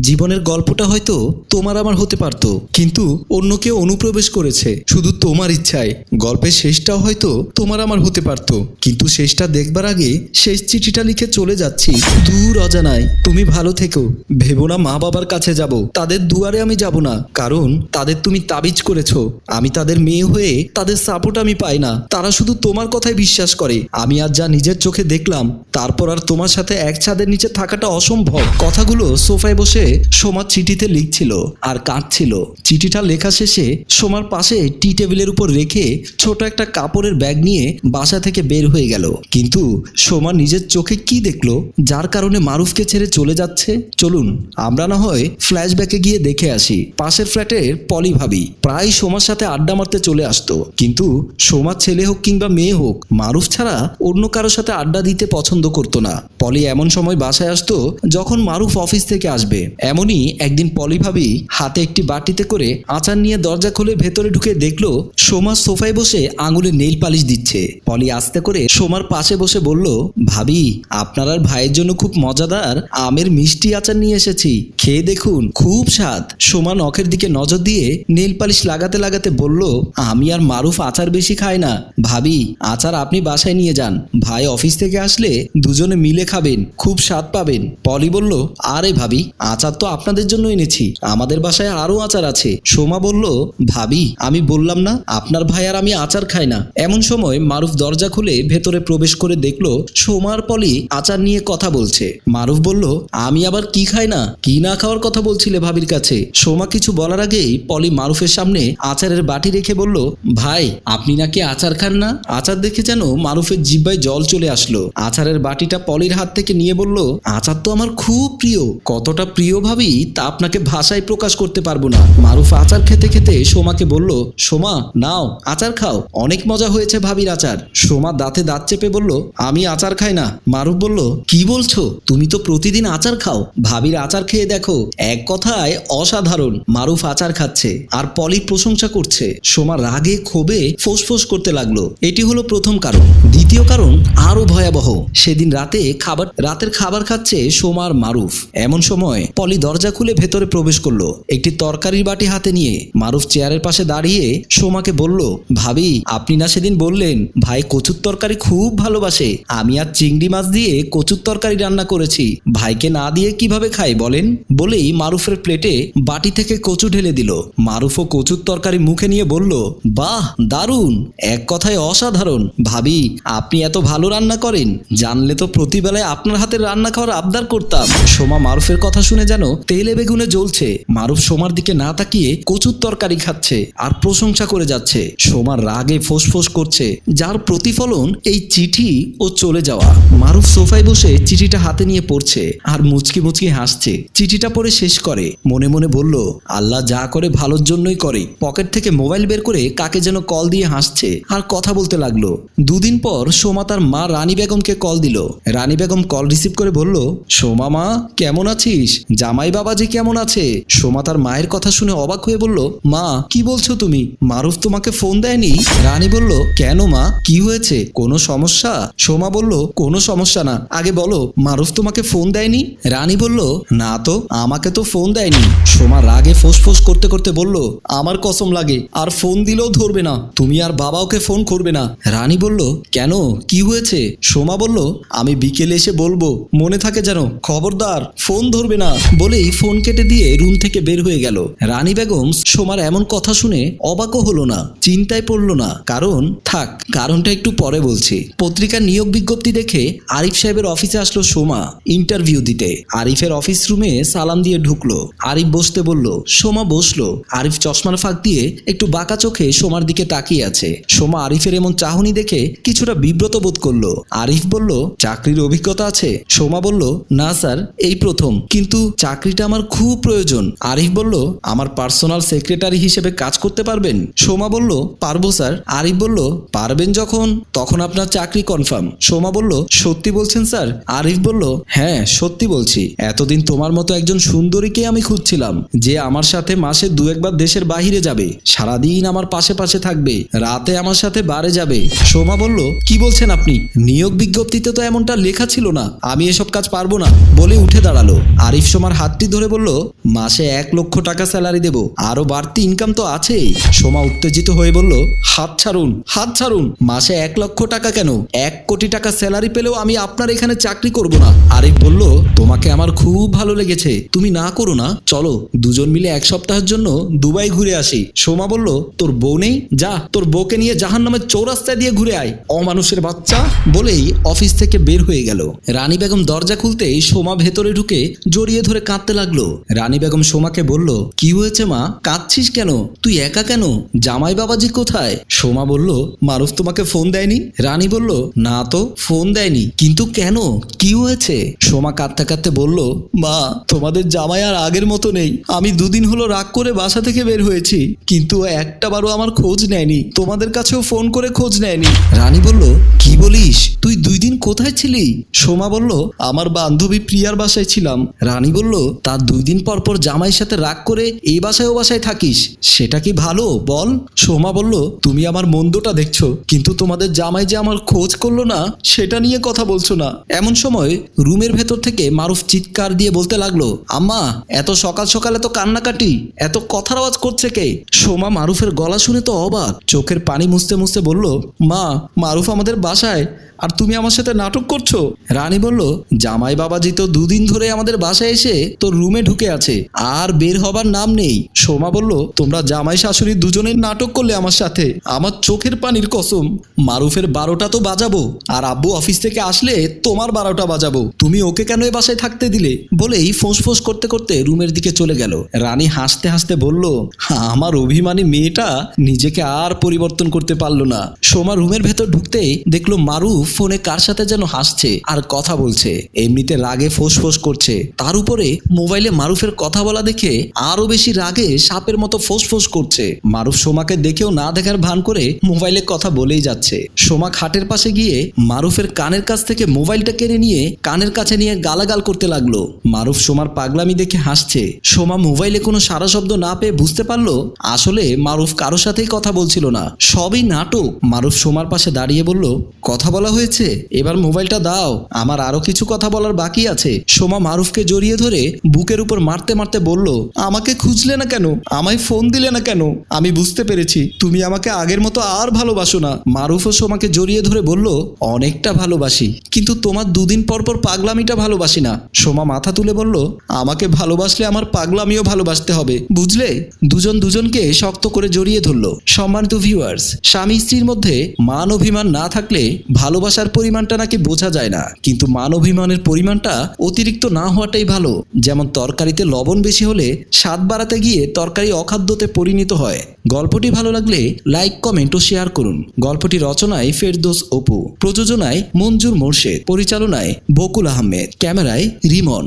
জীবনের গল্পটা হয়তো তোমার আমার হতে পারত, কিন্তু অন্য কেউ অনুপ্রবেশ করেছে। শুধু তোমার ইচ্ছায়। গল্পের শেষটাও হয়তো তোমার আমার হতে পারত। কিন্তু শেষটা দেখবার আগে শেষ চিঠিটা লিখে চলে যাচ্ছি। দূর অজানায়। তুমি ভালো থেকো। ভেবো না মা বাবার কাছে যাব। তাদের দুয়ারে আমি যাব না। কারণ তাদের তুমি তাবিজ করেছ। আমি তাদের মেয়ে হয়ে তাদের সাপোর্ট আমি পাই না। তারা শুধু তোমার কথাই বিশ্বাস করে। আমি আজ যা নিজের চোখে দেখলাম, তারপর আর তোমার সাথে এক ছাদের নিচে থাকাটা অসম্ভব। কথাগুলো সোফায় বসে সোমা চিঠিতে লিখছিল আর কাঁদছিল। চিঠিটা লেখা শেষে সোমার পাশে টি টেবিলের উপর রেখে ছোট একটা কাপড়ের ব্যাগ নিয়ে বাসা থেকে বের হয়ে গেল। কিন্তু সোমা নিজের চোখে কি দেখল? যার কারণে মারুফকে ছেড়ে চলে যাচ্ছে? চলুন, আমরা না হয় ফ্ল্যাশ ফ্ল্যাশব্যাকে গিয়ে দেখে আসি। পাশের ফ্ল্যাটের পলি ভাবি। প্রায় সোমার সাথে আড্ডা মারতে চলে আসতো। কিন্তু সোমার ছেলে হোক কিংবা মেয়ে হোক, মারুফ ছাড়া অন্য কারোর সাথে আড্ডা দিতে পছন্দ করতো না। পলি এমন সময় বাসায় আসতো যখন মারুফ অফিস থেকে আসবে। এমনই একদিন পলি ভাবি হাতে একটি বাটিতে করে আচার নিয়ে দরজা খুলে ভেতরে ঢুকে দেখল সোমা সোফায় বসে আঙুলে নেল পালিশ দিচ্ছে। পলি আস্তে করে সোমার পাশে বসে বলল, ভাবি, আপনার আর ভাইয়ের জন্য খুব মজাদার আমের মিষ্টি আচার নিয়ে এসেছি। খেয়ে দেখুন, খুব স্বাদ। সোমা নখের দিকে নজর দিয়ে নেল পালিশ লাগাতে লাগাতে বলল, আমি আর মারুফ আচার বেশি খাই না। ভাবি, আচার আপনি বাসায় নিয়ে যান। ভাই অফিস থেকে আসলে দুজনে মিলে খাবেন, খুব স্বাদ পাবেন। পলি বলল, আরে ভাবি, আচার তো আপনাদের জন্য এনেছি। আমাদের বাসায় আরও আচার আছে। সোমা বলল, ভাবি, আমি বললাম না, আপনার ভাই আর আমি আচার খাই না। এমন সময় মারুফ দরজা খুলে ভেতরে প্রবেশ করে দেখল সোমার পলি আচার নিয়ে কথা বলছে। মারুফ বলল, আমি আবার কি খাই না? কি না খাওয়ার কথা বলছিলে ভাবির কাছে? সোমা কিছু বলার আগেই পলি মারুফের সামনে আচারের বাটি রেখে বলল, ভাই, আপনি নাকি আচার খান না? আচার দেখে যেন মারুফের জিব্বায় জল চলে আসলো। আচারের বাটিটা পলির হাত থেকে নিয়ে বলল, আচার তো আমার খুব প্রিয়। কতটা প্রিয় ভাবি তা আপনাকে ভাষায় প্রকাশ করতে পারব না। মারুফ আচার খেতে খেতে সোমাকে বলল, সোমা, নাও, আচার খাও। অনেক মজা হয়েছে ভাবির আচার। সোমা দাঁতে দাঁত চেপে বলল, আমি আচার খাই না। মারুফ বলল, কি বলছো? তুমি তো প্রতিদিন আচার খাও। ভাবির আচার খেয়ে দেখো, এক কথায় অসাধারণ। মারুফ আচার খাচ্ছে আর পলি প্রশংসা করছে। সোমা রাগে, ক্ষোভে ফোঁস করতে লাগল। এটি হলো প্রথম কারণ। দ্বিতীয় কারণ আরও ভয়াবহ। সেদিন রাতে খাবার রাতের খাবার খাচ্ছে সোমার মারুফ। এমন সময় পলি দরজা খুলে ভেতরে প্রবেশ করল। একটি তরকারির বাটি হাতে নিয়ে মারুফ চেয়ারের পাশে দাঁড়িয়ে সোমাকে বলল, ভাবি, আপনি না সেদিন বললেন, ভাই কচুর তরকারি খুব ভালোবাসে। আমি আর চিংড়ি মাছ দিয়ে কচুর তরকারি রান্না করেছি। ভাইকে না দিয়ে কীভাবে খাই বলেন? বলেই মারুফের প্লেটে বাটি থেকে কচু ঢেলে দিল। মারুফও কচুর তরকারি মুখে নিয়ে বলল, বাহ, দারুণ! এক কথায় অসাধারণ। ভাবি, আপনি এত ভালো রান্না করেন। জানলে তো প্রতিবেলায় আপনার হাতের রান্না খাওয়ার আবদার করতাম। সোমা মারুফের কথা শুনে যেন তেলে বেগুনে জ্বলছে। মারুফ সোমার দিকে না তাকিয়ে কচুর তরকারি খাচ্ছে আর প্রশংসা করে যাচ্ছে। সোমার রাগে ফোঁস করছে, যার প্রতিফলন এই চিঠি ও চলে যাওয়া। মারুফ সোফায় বসে চিঠিটা হাতে নিয়ে পড়ছে আর মুচকি মুচকি হাসছে। চিঠিটা পড়ে শেষ করে। মনে মনে বলল, আল্লাহ যা করে ভালোর জন্যই করে। পকেট থেকে মোবাইল বের করে কাকে যেন কল দিয়ে হাসছে আর কথা বলতে লাগল। দুদিন পর সোমা তার মা রানী বেগমকে কল দিল। রানী বেগম কল রিসিভ করে বলল, সোমা মা, কেমন আছিস? জামাই বাবাজি কেমন আছে? সোমা তার মায়ের কথা শুনে অবাক হয়ে বলল, মা, কি বলছো তুমি? মারুফ তোমাকে ফোন দেয়নি? রানী বলল, কেন মা? কি হয়েছে? কোনো সমস্যা? সোমা বলল, কোনো সমস্যা না। আগে বলো, মারুফ তোমাকে ফোন দেয়নি? রানী বলল, না তো, আমাকে তো ফোন দেয়নি। সোমা রাগে ফোঁস করতে করতে বলল, আমার কসম লাগে, আর ফোন দিলেও ধরবে না। তুমি আর বাবা ওকে ফোন করবে না। রানী বলল, কেন? কি হয়েছে? সোমা বলল, আমি বিকেলে এসে বলব, মনে থাকে যেন। খবরদার ফোন ধরবে না। বলেই ফোন কেটে দিয়ে রুম থেকে বের হয়ে গেল। রানী বেগম সোমার এমন কথা শুনে অবাকও হলো না, চিন্তায় পড়ল না। কারণ, থাক, কারণটা একটু পরে বলছি। পত্রিকার নিয়োগ বিজ্ঞপ্তি দেখে আরিফ সাহেবের অফিসে আসলো সোমা ইন্টারভিউ দিতে। আরিফের অফিস রুমে সালাম দিয়ে ঢুকলো। আরিফ বসতে বলল, সোমা বসল। আরিফ চশমার ফাঁক দিয়ে একটু বাঁকা চোখে সোমার দিকে তাকিয়ে আছে। সোমা আরিফের এমন চাহনি দেখে কিছুটা বিব্রত বোধ করল। আরিফ বলল, চাকরির অভিজ্ঞতা আছে। সোমা বলল, না স্যার, এই প্রথম। কিন্তু চাকরিটা আমার খুব প্রয়োজন। আরিফ বলল, আমার পার্সোনাল সেক্রেটারি হিসেবে কাজ করতে পারবেন? সোমা বলল, পারব, স্যার। আরিফ বলল, পারবেন যখন? তখন আপনার চাকরি কনফার্ম সোমা বলল, সত্যি বলছেন, স্যার? আরিফ বলল হ্যাঁ সত্যি বলছি। এতদিন তোমার মতো একজন সুন্দরীকে আমি খুঁজছিলাম, যে আমার সাথে মাসে দু একবার দেশের বাহিরে যাবে। সারাদিন আমার পাশে পাশে থাকবে, রাতে আমার সাথে বারে যাবে। সোমা বলল, কি বলছেন আপনি? নিয়োগ বিজ্ঞপ্তিতে তো এমনটা লেখা ছিল না। আমি এসব কাজ পারব না, বলে উঠে দাঁড়াল। আরিফ সোমার সোমার হাতটি ধরে বলল, মাসে এক লক্ষ টাকা স্যালারি দেব, আরও বাড়তি ইনকাম তো আছেই। সোমা উত্তেজিত হয়ে বলল, হাত ছাড়ুন হাত ছাড়ুন, মাসে এক লক্ষ টাকা কেন? এক কোটি টাকা স্যালারি পেলেও আমি আপনার এখানে চাকরি করব না। আরিফ বলল, তোমাকে আমার খুব ভালো লেগেছে, তুমি না করো না, চলো, দুজন মিলে এক সপ্তাহের জন্য দুবাই ঘুরে আসি। সোমা বলল, তোর বউ নেই? যা, তোর বউকে নিয়ে জাহান নামের চৌরাস্তায় দিয়ে ঘুরে আয়। অমানুষের বাচ্চা বলেই অফিস থেকে বের হয়ে গেল। রানী বেগম দরজা খুলতেই সোমা ভেতরে ঢুকে জড়িয়ে ধরে কাঁদতে লাগল। রানী বেগম সোমাকে বলল, কি হয়েছে মা? কাঁদছিস কেন? তুই একা কেন? জামাই বাবাজি কোথায়? সোমা বলল, মারুফ তোমাকে ফোন দেয়নি? রানী বলল, না তো, ফোন দেয়নি। কিন্তু কেন? কি হয়েছে? সোমা কাঁদতে কাঁদতে বলল, মা, তোমাদের জামাই আর আগের মতো নেই। আমি দুদিন হলো রাগ করে বাসা থেকে বের হয়েছি। কিন্তু একটা একটাবারও আমার খোঁজ নেয়নি। তোমাদের কাছেও ফোন করে খোঁজ নেয়নি। রানী বলল, কি বলিস? তুই দুই দিন কোথায় ছিলি? সোমা বলল, আমার বান্ধবী প্রিয়ার বাসায় ছিলাম। রানী বলল তার দুই দিন পর পর জামাইয়ের সাথে রাগ করে এই বাসায় ও বাসায় থাকিস। সেটা কি ভালো? বল। সোমা বলল, তুমি আমার মন্দটা দেখছ, কিন্তু তোমাদের জামাই যে আমার খোঁজ করল না, সেটা নিয়ে কথা বলছো না। এমন সময় রুমের ভেতর থেকে মারুফ চিৎকার দিয়ে বলতে লাগল, আম্মা, এত সকাল সকালে তো কান্নাকাটি, এত কথার আওয়াজ করছে কে? সোমা মারুফের গলা শুনে তো অবাক, চোখের পানি মুছতে মুছতে বলল, মা, মারুফ আমাদের বাসায়, আর তুমি আমার সাথে নাটক করছ? রানী বলল, জামাই বাবাজি তো দুদিন ধরে আমাদের বাসায় এসে তোর রুমে ঢুকে আছে। আর বের হবার নাম নেই। সোমা বলল, তোমরা জামাই শাশুড়ি দুজনের নাটক করলে আমার সাথে। আমার চোখের পানির কসম। মারুফের বারোটা তো বাজাবো। আর আব্বু অফিস থেকে আসলে তোমার বারোটা বাজাবো। তুমি ওকে কেন এ বাসায় থাকতে দিলে? বলেই ফোঁস ফোঁস করতে করতে রুমের দিকে চলে গেল। রানী হাসতে হাসতে বলল, আমার অভিমানী মেয়েটা নিজেকে আর পরিবর্তন করতে পারল না। সোমা রুমের ভেতর ঢুকতেই দেখল মারুফ ফোনে কার সাথে যেন হাসছে আর কথা বলছে। এমনিতে রাগে ফোঁস ফোঁস করছে। তার উপরে মোবাইলে মারুফের কথা বলা দেখে আরও বেশি রাগে সাপের মতো ফোঁস করছে। মারুফ সোমাকে দেখেও না দেখার ভান করে মোবাইলে কথা বলেই যাচ্ছে। সোমা খাটের পাশে গিয়ে মারুফের কানের কাছ থেকে মোবাইলটা কেড়ে নিয়ে কানের কাছে নিয়ে গালাগাল করতে লাগল। মারুফ সোমার পাগলামি দেখে হাসছে। সোমা মোবাইলে কোনো সারা শব্দ না পেয়ে বুঝতে পারল, আসলে মারুফ কারও সাথেই কথা বলছিল না। সবই নাটক। মারুফ সোমার পাশে দাঁড়িয়ে বলল, কথা বলা হয়েছে, এবার মোবাইলটা দাও। আমার আরও কিছু কথা বলার বাকি আছে। সোমা মারুফকে জড়িয়ে ধরে বুকের উপর মারতে মারতে বলল, আমাকে খুঁজলে না কেন? আমায় ফোন দিলে না কেন? আমি বুঝতে পেরেছি। তুমি আমাকে আগের মতো আর ভালোবাসো না। মারুফও সোমাকে জড়িয়ে ধরে বলল, অনেকটা ভালোবাসি, কিন্তু তোমার দুদিন পর পর পাগলামিটা ভালোবাসি না। সোমা মাথা তুলে বলল, আমাকে ভালোবাসলে আমার পাগলামিও ভালোবাসতে হবে, বুঝলে? দুজন দুজনকে শক্ত করে জড়িয়ে ধরলো। সম্মানিত ভিউয়ার্স স্বামী স্ত্রীর মধ্যে মান অভিমান না থাকলে ভালোবাসার পরিমাণটা নাকি বোঝা যায় না, কিন্তু মান অভিমানের পরিমাণটা অতিরিক্ত না হওয়াটাই ভালো। যেমন তরকারিতে লবণ বেশি হলে স্বাদ বাড়াতে গিয়ে তরকারি অখাদ্যতে পরিণত হয়। গল্পটি ভালো লাগলে লাইক, কমেন্ট ও শেয়ার করুন। গল্পটি রচনায় ফেরদোস অপু, প্রযোজনায় মঞ্জুর মোর্শেদ, পরিচালনায় বকুল আহমেদ, ক্যামেরায় রিমন।